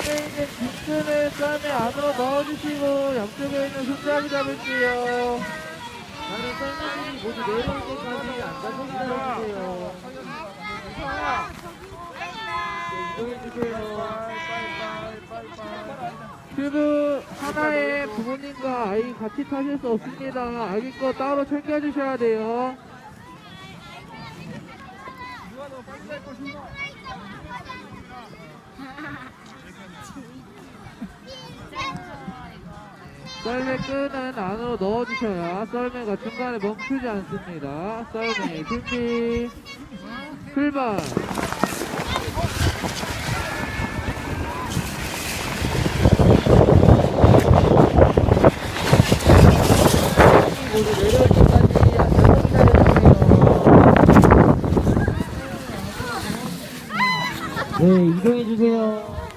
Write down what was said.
끈을 썰매 안으로 넣어주시고 양쪽에 있는 손잡이 잡을게요. 다른 썰매들이 모두 내려올 때까지 앉아서 기다려주세요. 큐브 하나에 부모님과 아이 같이 타실 수 없습니다. 아기 거 따로 챙겨주셔야 돼요. 썰매 끈은 안으로 넣어주셔야 썰매가 중간에 멈추지 않습니다. 썰매 준비 출발. 네, 이동해주세요.